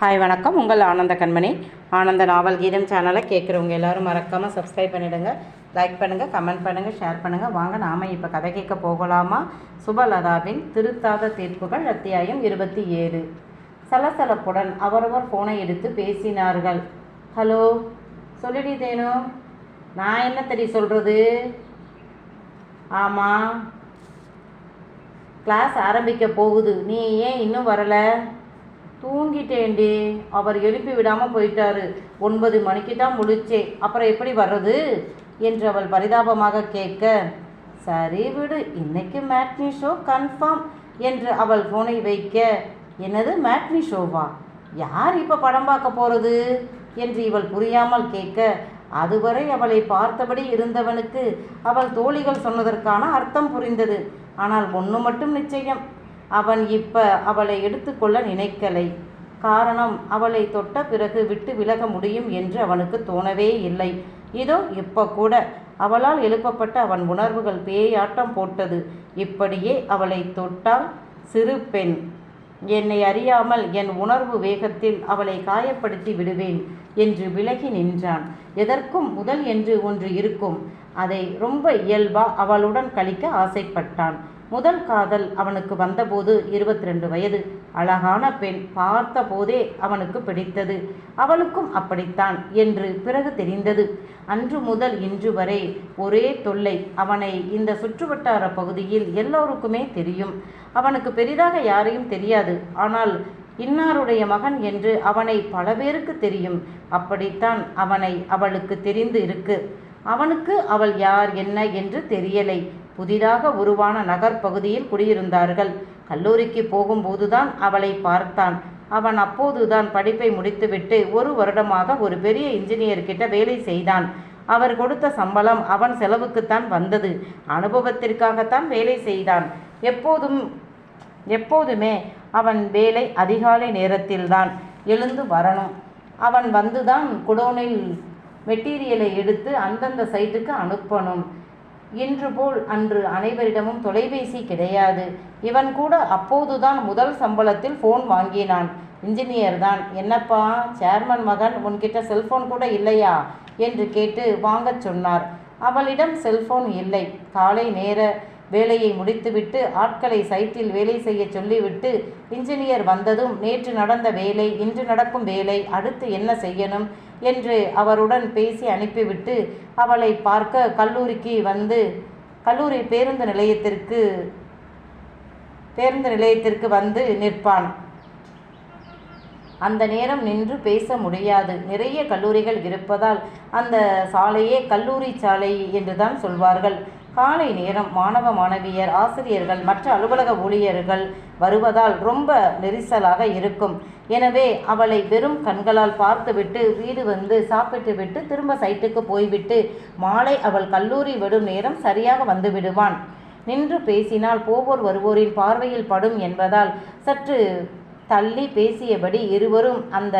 Hi வணக்கம். உங்கள் ஆனந்த கண்மணி. ஆனந்த நாவல் கீதம் சேனலை கேட்குறவங்க எல்லாரும் மறக்காமல் சப்ஸ்கிரைப் பண்ணிவிடுங்க லைக் பண்ணுங்கள் கமெண்ட் பண்ணுங்கள் ஷேர் பண்ணுங்கள் வாங்க நாம் இப்போ கதை கேட்க போகலாமா? சுபலதாவின் திருத்தாத தீர்ப்புகள் அத்தியாயம் இருபத்தி ஏழு. சலசலப்புடன் அவரவர் ஃபோனை எடுத்து பேசினார்கள். ஹலோ சொல்லிடி தேனு. நான் என்ன தெரிய சொல்கிறது ஆமாம் கிளாஸ் ஆரம்பிக்க போகுது. நீ ஏன் இன்னும் வரலை? தூங்கிட்டேன்டி. அவர் எழுப்பி விடாமல் போயிட்டாரு. ஒன்பது மணிக்கு தான் முழிச்சே. அப்புறம் எப்படி வர்றது? என்று அவள் பரிதாபமாக கேட்க சரி விடு இன்னைக்கு மேட்னி ஷோ கன்ஃபார்ம் என்று அவள் ஃபோனை வைக்க என்னது மேட்னி ஷோவா? யார் இப்போ படம் பார்க்க போகிறது என்று இவள் புரியாமல் கேட்க அதுவரை அவளை பார்த்தபடி இருந்தவனுக்கு அவள் தோழிகள் சொன்னதற்கான அர்த்தம் புரிந்தது. ஆனால் ஒன்று மட்டும் நிச்சயம். அவன் இப்ப அவளை எடுத்துக்கொள்ள நினைக்கலை. காரணம் அவளை தொட்ட பிறகு விட்டு விலக முடியும் என்று அவனுக்கு தோணவே இல்லை. இதோ இப்ப கூட அவளால் எழுப்பப்பட்ட அவன் உணர்வுகள் பேயாட்டம் போட்டது. இப்படியே அவளை தொட்டால் சிறு பெண். என்னை அறியாமல் என் உணர்வு வேகத்தில் அவளை காயப்படுத்தி விடுவேன் என்று விலகி நின்றான். எதற்கும் முதல் என்று ஒன்று இருக்கும். அதை ரொம்ப இயல்பா அவளுடன் கழிக்க ஆசைப்பட்டான். முதல் காதல் அவனுக்கு வந்தபோது இருபத்தி ரெண்டு வயது. அழகான பெண் பார்த்த போதே அவனுக்கு பிடித்தது. அவளுக்கும் அப்படித்தான் என்று பிறகு தெரிந்தது. அன்று முதல் இன்று வரை ஒரே தொல்லை. அவனை இந்த சுற்றுவட்டார பகுதியில் எல்லோருக்குமே தெரியும். அவனுக்கு பெரிதாக யாரையும் தெரியாது. ஆனால் இன்னாருடைய மகன் என்று அவனை பல பேருக்கு தெரியும். அப்படித்தான் அவனை அவளுக்கு தெரிந்து இருக்கு. அவனுக்கு அவள் யார் என்ன என்று தெரியலை. புதிதாக உருவான நகர்ப்பகுதியில் குடியிருந்தார்கள். கல்லூரிக்கு போகும்போதுதான் அவளை பார்த்தான். அவன் அப்போதுதான் படிப்பை முடித்துவிட்டு ஒரு வருடமாக ஒரு பெரிய இன்ஜினியர் கிட்ட வேலை செய்தான். அவர் கொடுத்த சம்பளம் அவன் செலவுக்குத்தான் வந்தது. அனுபவத்திற்காகத்தான் வேலை செய்தான். எப்போதும் எப்போதுமே அவன் வேலை அதிகாலை நேரத்தில்தான் எழுந்து வரணும். அவன் வந்துதான் குடோனில் மெட்டீரியலை எடுத்து அந்தந்த சைட்டுக்கு அனுப்பணும். இன்று போல் அன்று அனைவரிடமும் தொலைபேசி கிடையாது. இவன் கூட அப்போதுதான் முதல் சம்பளத்தில் ஃபோன் வாங்கினான். இன்ஜினியர் தான். என்னப்பா சேர்மன் மகன் உன்கிட்ட செல்போன் கூட இல்லையா? என்று கேட்டு வாங்கச் சொன்னார். அவளிடம் செல்போன் இல்லை. காலை நேர வேலையை முடித்துவிட்டு ஆட்களை சைட்டில் வேலை செய்ய சொல்லிவிட்டு இன்ஜினியர் வந்ததும் நேற்று நடந்த வேலை இன்று நடக்கும் வேலை அடுத்து என்ன செய்யணும் என்று அவருடன் பேசி அனுப்பிவிட்டு அவளை பார்க்க கல்லூரிக்கு வந்து கல்லூரி பேருந்து நிலையத்திற்கு பேருந்து நிலையத்திற்கு வந்து நிற்பான். அந்த நேரம் நின்று பேச முடியாது. நிறைய கல்லூரிகள் இருப்பதால் அந்த சாலையே கல்லூரி சாலை என்றுதான் சொல்வார்கள். காலை நேரம் மாணவ மாணவியர் ஆசிரியர்கள் மற்ற அலுவலக ஊழியர்கள் வருவதால் ரொம்ப நெரிசலாக இருக்கும். எனவே அவளை வெறும் கண்களால் பார்த்துவிட்டு வீடு வந்து சாப்பிட்டுவிட்டு திரும்ப சைட்டுக்கு போய்விட்டு மாலை அவள் கல்லூரி விடும் நேரம் சரியாக வந்து விடுவான். நின்று பேசினால் போவோர் வருவோரின் பார்வையில் படும் என்பதால் சற்று தள்ளி பேசியபடி இருவரும் அந்த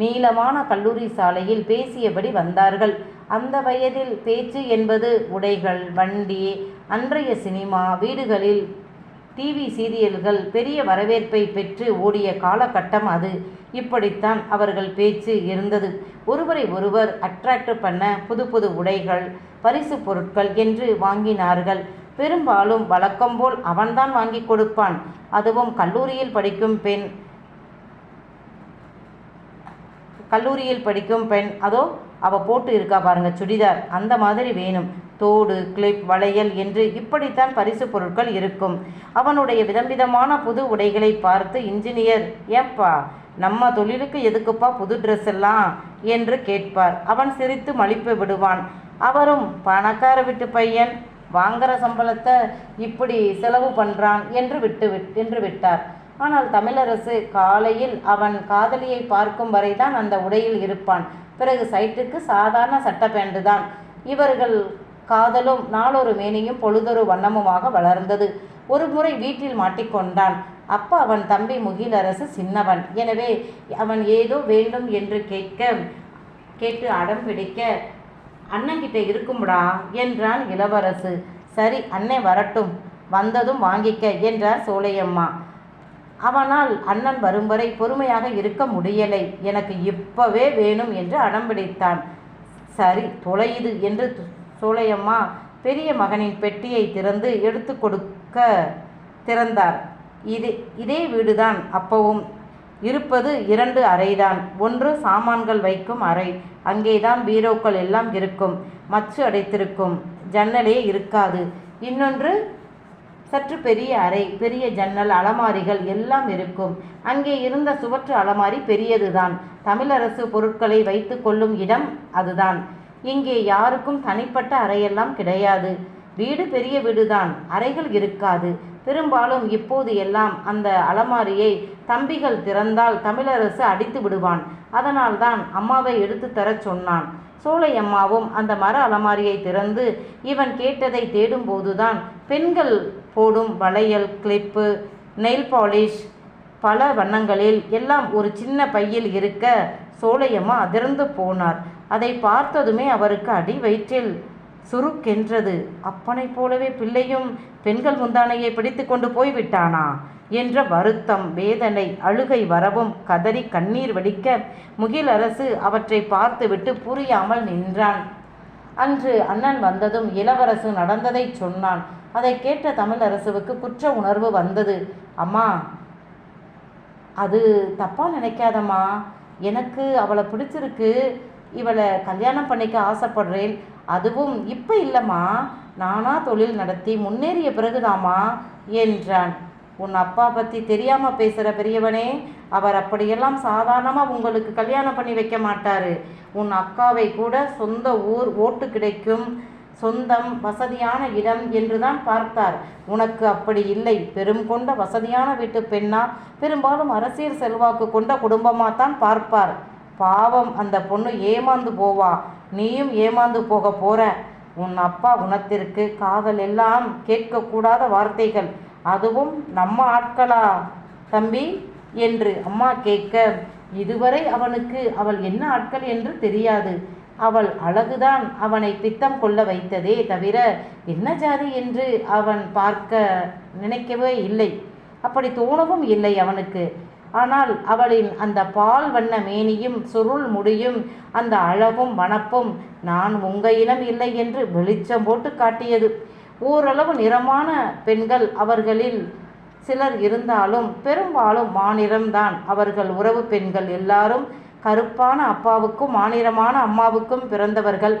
நீளமான கல்லூரி சாலையில் பேசியபடி வந்தார்கள். அந்த வயதில் பேச்சு என்பது உடைகள் வண்டி அன்றைய சினிமா வீடுகளில் டிவி சீரியல்கள் பெரிய வரவேற்பை பெற்று ஓடிய காலகட்டம் அது. இப்படித்தான் அவர்கள் பேச்சு இருந்தது. ஒருவரை ஒருவர் அட்ராக்ட் பண்ண புது புது உடைகள் பரிசு பொருட்கள் என்று வாங்கினார்கள். பெரும்பாலும் வழக்கம்போல் அவன்தான் வாங்கி கொடுப்பான். அதுவும் கல்லூரியில் படிக்கும் பெண் கல்லூரியில் படிக்கும் பெண் அதோ அவள் போட்டு இருக்கா பாருங்க சுடிதார். அந்த மாதிரி வேணும். தோடு கிளிப் வளையல் என்று இப்படித்தான் பரிசு பொருட்கள் இருக்கும். அவனுடைய விதம்விதமான புது உடைகளை பார்த்து இன்ஜினியர் ஏப்பா நம்ம தொழிலுக்கு எதுக்குப்பா புது ட்ரெஸ் எல்லாம்? என்று கேட்பார். அவன் சிரித்து மலிப்பு விடுவான். அவரும் பணக்கார வீட்டு பையன் வாங்குற சம்பளத்தை இப்படி செலவு பண்ணுறான் என்று விட்டு என்று விட்டார். ஆனால் தமிழரசு காலையில் அவன் காதலியை பார்க்கும் வரைதான் அந்த உடையில் இருப்பான். பிறகு சைட்டுக்கு சாதாரண சட்ட பேண்டு தான். இவர்கள் காதலும் நாளொரு மேனியும் பொழுதொரு வண்ணமுமாக வளர்ந்தது. ஒரு முறை வீட்டில் மாட்டிக்கொண்டான் அப்ப அவன் தம்பி முகிலரசு சின்னவன். எனவே அவன் ஏதோ வேண்டும் என்று கேட்க கேட்டு அடம் பிடிக்க அண்ணங்கிட்ட இருக்கும்டா என்றான் இளவரசு. சரி அன்னை வரட்டும். வந்ததும் வாங்கிக்க என்றார் சோலையம்மா. அவனால் அண்ணன் வரும் வரை பொறுமையாக இருக்க முடியலை. எனக்கு இப்பவே வேணும் என்று அடம்பிடித்தான். சரி தொலையுது என்று சோலையம்மா பெரிய மகனின் பெட்டியை திறந்து எடுத்து கொடுக்க திறந்தார். இது இதே வீடுதான் அப்பவும். இருப்பது இரண்டு அறைதான். ஒன்று சாமான்கள் வைக்கும் அறை. அங்கேதான் பீரோக்கள் எல்லாம் இருக்கும். மச்சு அடைத்திருக்கும். ஜன்னலே இருக்காது. இன்னொன்று சற்று பெரிய அறை பெரிய ஜன்னல் அலமாரிகள் எல்லாம் இருக்கும். அங்கே இருந்த சுவற்று அலமாரி பெரியதுதான். தமிழரசு பொருட்களை வைத்து கொள்ளும் இடம் அதுதான். இங்கே யாருக்கும் தனிப்பட்ட அறையெல்லாம் கிடையாது. வீடு பெரிய வீடுதான். அறைகள் இருக்காது. பெரும்பாலும் இப்போது எல்லாம் அந்த அலமாரியை தம்பிகள் திறந்தால் தமிழரசு அடித்து விடுவான். அதனால்தான் அம்மாவை எடுத்து தரச் சொன்னான். சோலை அம்மாவும் அந்த மர அலமாரியை திறந்து இவன் கேட்டதை தேடும்போதுதான் பெண்கள் போடும் வளையல் கிளிப்பு நெயில் பாலிஷ் பல வண்ணங்களில் எல்லாம் ஒரு சின்ன பையில் இருக்க சோலையம்மா அதிர்ந்து போனார். அதை பார்த்ததுமே அவருக்கு அடி வயிற்றில் சுருக்கென்றது. அப்பனைப் போலவே பிள்ளையும் பெண்கள் முந்தானையை பிடித்து கொண்டு போய்விட்டானா? என்ற வருத்தம் வேதனை அழுகை வரவும் கதறி கண்ணீர் வடிக்க முகிலரசு அவற்றை பார்த்துவிட்டு புரியாமல் நின்றான். அன்று அண்ணன் வந்ததும் இளவரசு நடந்ததை சொன்னான். அதை கேட்ட தமிழரசுவுக்கு குற்ற உணர்வு வந்தது. அம்மா அது தப்பாக நினைக்காதம்மா. எனக்கு அவளை பிடிச்சிருக்கு. இவளை கல்யாணம் பண்ணிக்க ஆசைப்படுறேன். அதுவும் இப்போ இல்லைம்மா. நானாக தொழில் நடத்தி முன்னேறிய பிறகுதாம்மா என்றான். உன் அப்பா பற்றி தெரியாமல் பேசுகிற பெரியவனே அவர் அப்படியெல்லாம் சாதாரணமாக உங்களுக்கு கல்யாணம் பண்ணி வைக்க மாட்டார். உன் அக்காவை கூட சொந்த ஊர் ஓட்டு கிடைக்கும். சொந்தம் வசதியான இடம் என்றுதான் பார்த்தார். உனக்கு அப்படி இல்லை. பெரும் கொண்ட வசதியான வீட்டு பெண்ணா? பெரும்பாலும் அரசியல் செல்வாக்கு கொண்ட குடும்பமாக தான் பார்ப்பார். பாவம் அந்த பொண்ணு ஏமாந்து போவா. நீயும் ஏமாந்து போக போற. உன் அப்பா குணத்திற்கு காதல் எல்லாம் கேட்கக்கூடாத வார்த்தைகள். அதுவும் நம்ம ஆட்களா தம்பி? என்று அம்மா கேட்க இதுவரை அவனுக்கு அவள் என்ன ஆட்கள் என்று தெரியாது. அவள் அழகுதான் அவனை பித்தம் கொள்ள வைத்ததே தவிர என்ன ஜாதி என்று அவன் பார்க்க நினைக்கவே இல்லை. அப்படி தோணவும் இல்லை அவனுக்கு. ஆனால் அவளின் அந்த பால் வண்ண மேனியும் சுருள் முடியும் அந்த அழகும் வனப்பும் நான் உங்க இனம் இல்லை என்று வெளிச்சம் போட்டு காட்டியது. ஓரளவு நிறமான பெண்கள் அவர்களில் சிலர் இருந்தாலும் பெரும்பாலும் மாநிறம்தான். அவர்கள் உறவு பெண்கள் எல்லாரும் கருப்பான அப்பாவுக்கும் மாநிறமான அம்மாவுக்கும் பிறந்தவர்கள்.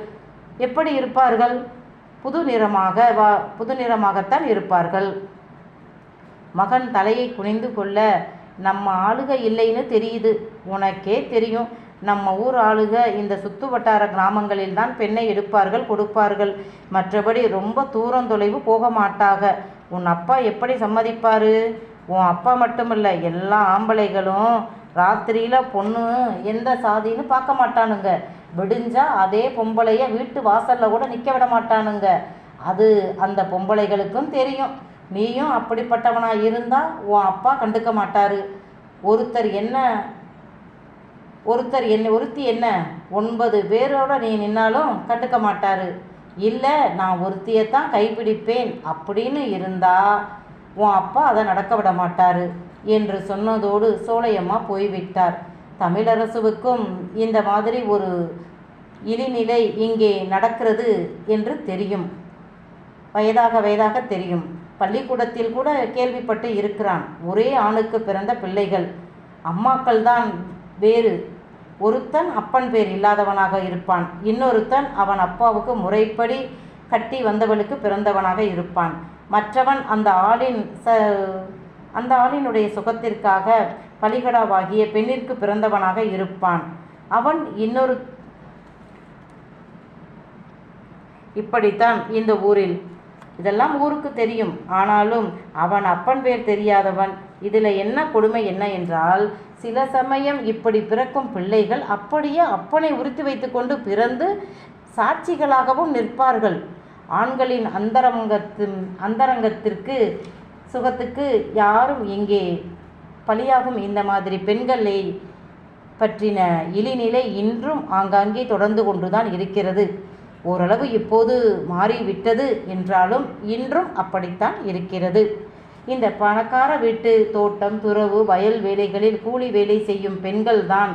எப்படி இருப்பார்கள்? புது நிறமாக வா புது நிறமாகத்தான் இருப்பார்கள். மகன் தலையை குனிந்து கொள்ள நம்ம ஆளுக இல்லைன்னு தெரியுது. உனக்கே தெரியும். நம்ம ஊர் ஆளுக இந்த சுத்து வட்டார கிராமங்களில் தான் பெண்ணை எடுப்பார்கள் கொடுப்பார்கள். மற்றபடி ரொம்ப தூரம் தொலைவு போக மாட்டாக. உன் அப்பா எப்படி சம்மதிப்பாரு? உன் அப்பா மட்டுமில்ல எல்லா ஆம்பளைகளும் ராத்திரியில் பொண்ணு எந்த சாதின்னு பார்க்க மாட்டானுங்க. விடிஞ்சால் அதே பொம்பளைய வீட்டு வாசலில் கூட நிற்க விட மாட்டானுங்க. அது அந்த பொம்பளைகளுக்கும் தெரியும். நீயும் அப்படிப்பட்டவனாக இருந்தால் உன் அப்பா கண்டுக்க மாட்டார். ஒருத்தர் என்ன ஒருத்தர் என்ன ஒருத்தி என்ன ஒன்பது பேரோட நீ நின்னாலும் கண்டுக்க மாட்டார். இல்லை நான் ஒருத்தியைத்தான் கைப்பிடிப்பேன் அப்படின்னு இருந்தால் உன் அப்பா அதை நடக்க விட மாட்டார். என்று சொன்னதோடு சோலையம்மா போய்விட்டார். தமிழரசுவுக்கும் இந்த மாதிரி ஒரு இழிநிலை இங்கே நடக்கிறது என்று தெரியும். வயதாக வயதாக தெரியும். பள்ளிக்கூடத்தில் கூட கேள்விப்பட்டு இருக்கிறான். ஒரே ஆணுக்கு பிறந்த பிள்ளைகள். அம்மாக்கள் தான் வேறு. ஒருத்தன் அப்பன் பேர் இல்லாதவனாக இருப்பான். இன்னொருத்தன் அவன் அப்பாவுக்கு முறைப்படி கட்டி வந்தவளுக்கு பிறந்தவனாக இருப்பான். மற்றவன் அந்த ஆளின் ச அந்த ஆளினுடைய சுகத்திற்காக பலிகடாவாகிய பெண்ணிற்கு பிறந்தவனாக இருப்பான். அவன் இன்னொரு இப்படித்தான் இந்த ஊரில். இதெல்லாம் ஊருக்கு தெரியும். ஆனாலும் அவன் அப்பன் பேர் தெரியாதவன். இதில் என்ன கொடுமை என்ன என்றால் சில சமயம் இப்படி பிறக்கும் பிள்ளைகள் அப்படியே அப்பனை உறுத்தி வைத்துக்கொண்டு பிறந்து சாட்சிகளாகவும் நிற்பார்கள். ஆண்களின் அந்தரங்கத்தின் அந்தரங்கத்திற்கு சுகத்துக்கு யாரும் இங்கே பலியாகும் இந்த மாதிரி பெண்களை பற்றின இழிநிலை இன்றும் ஆங்காங்கே தொடர்ந்து கொண்டுதான் இருக்கிறது. ஓரளவு இப்போது மாறிவிட்டது என்றாலும் இன்றும் அப்படித்தான் இருக்கிறது. இந்த பணக்கார வீட்டு தோட்டம் துறவு வயல் வேலைகளில் கூலி வேலை செய்யும் பெண்கள்தான்.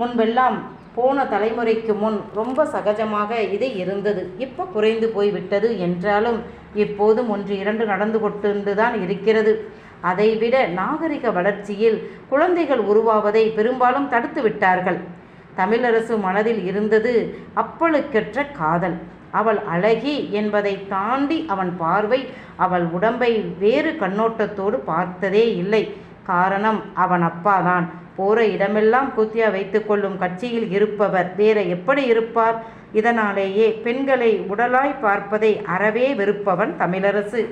முன்பெல்லாம் போன தலைமுறைக்கு முன் ரொம்ப சகஜமாக இது இருந்தது. இப்போ குறைந்து போய் விட்டது என்றாலும் இப்போதும் ஒன்று இரண்டு நடந்து கொண்டு தான் இருக்கிறது அதைவிட நாகரிக வளர்ச்சியில் குழந்தைகள் உருவாவதை பெரும்பாலும் தடுத்து விட்டார்கள். தமிழரசு மனதில் இருந்தது அப்பழுக்கற்ற காதல். அவள் அழகி என்பதை தாண்டி அவன் பார்வை அவள் உடம்பை வேறு கண்ணோட்டத்தோடு பார்த்ததே இல்லை. காரணம் அவன் அப்பாதான். போற இடமெல்லாம் குத்தியா வைத்துக்கொள்ளும் கட்சியில் இருப்பவர். வேற எப்படி இருப்பார்? இதனாலேயே பெண்களை உடலாய் பார்ப்பதை அறவே வெறுப்பவன் தமிழரசு.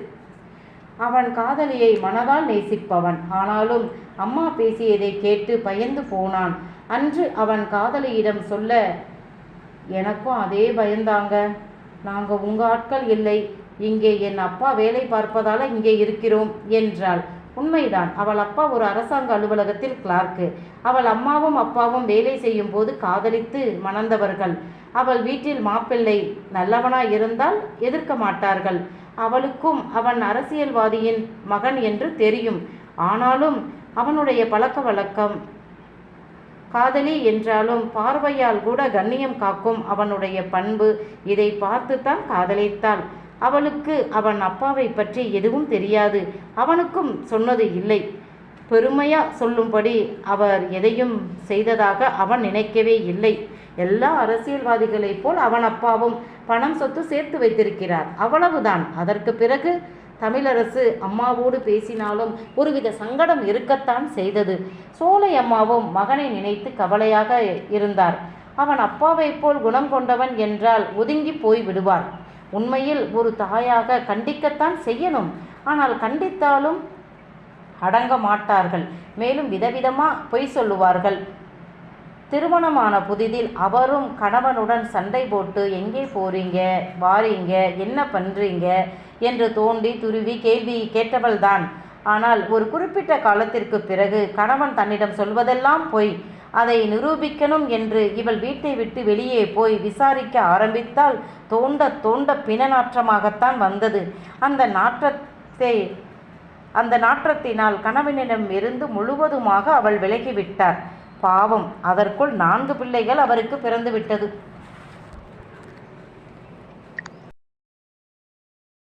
அவன் காதலியை மனதால் நேசிப்பவன். ஆனாலும் அம்மா பேசியதை கேட்டு பயந்து போனான். அன்று அவன் காதலியிடம் சொல்ல எனக்கும் அதே பயந்தாங்க. நாங்கள் உங்கள் ஆட்கள் இல்லை. இங்கே என் அப்பா வேலை பார்ப்பதால இங்கே இருக்கிறோம் என்றாள். உண்மைதான். அவள் அப்பா ஒரு அரசாங்க அலுவலகத்தில் கிளார்க்கு அவள் அம்மாவும் அப்பாவும் வேலை செய்யும் போது காதலித்து மணந்தவர்கள். அவள் வீட்டில் மாப்பிள்ளை நல்லவனாய் இருந்தால் எதிர்க்க மாட்டார்கள். அவளுக்கும் அவன் அரசியல்வாதியின் மகன் என்று தெரியும். ஆனாலும் அவனுடைய பழக்க வழக்கம் காதலி என்றாலும் பார்வையால் கூட கண்ணியம் காக்கும் அவனுடைய பண்பு. இதை பார்த்துத்தான் காதலித்தாள். அவளுக்கு அவன் அப்பாவை பற்றி எதுவும் தெரியாது. அவனுக்கும் சொன்னது இல்லை. பெருமையா சொல்லும்படி அவர் எதையும் செய்ததாக அவன் நினைக்கவே இல்லை. எல்லா அரசியல்வாதிகளைப் போல் அவன் அப்பாவும் பணம் சொத்து சேர்த்து வைத்திருக்கிறார். அவ்வளவுதான். அதற்கு பிறகு தமிழரசு அம்மாவோடு பேசினாலும் ஒருவித சங்கடம் இருக்கத்தான் செய்தது. சோலை அம்மாவும் மகனை நினைத்து கவலையாக இருந்தார். அவன் அப்பாவைப் போல் குணம் கொண்டவன் என்றால் ஒதுங்கி போய் விடுவார். உண்மையில் ஒரு தாயாக கண்டிக்கத்தான் செய்யணும். ஆனால் கண்டித்தாலும் அடங்க மாட்டார்கள். மேலும் விதவிதமாக பொய் சொல்லுவார்கள். திருமணமான புதிதில் அவரும் கணவனுடன் சண்டை போட்டு எங்கே போறீங்க? வாரீங்க? என்ன பண்ணுறீங்க என்று தோண்டி துருவி கேள்வி கேட்டவள்தான். ஆனால் ஒரு குறிப்பிட்ட காலத்திற்கு பிறகு கணவன் தன்னிடம் சொல்வதெல்லாம் பொய். அதை நிரூபிக்கணும் என்று இவள் வீட்டை விட்டு வெளியே போய் விசாரிக்க ஆரம்பித்தால் தோண்ட தோண்ட பிண நாற்றமாகத்தான் வந்தது. அந்த நாற்றத்தை அந்த நாற்றத்தினால் கணவனிடம் இருந்து முழுவதுமாக அவள் விலகிவிட்டார் பாவம் அதற்குள் நான்கு பிள்ளைகள் அவருக்கு பிறந்துவிட்டது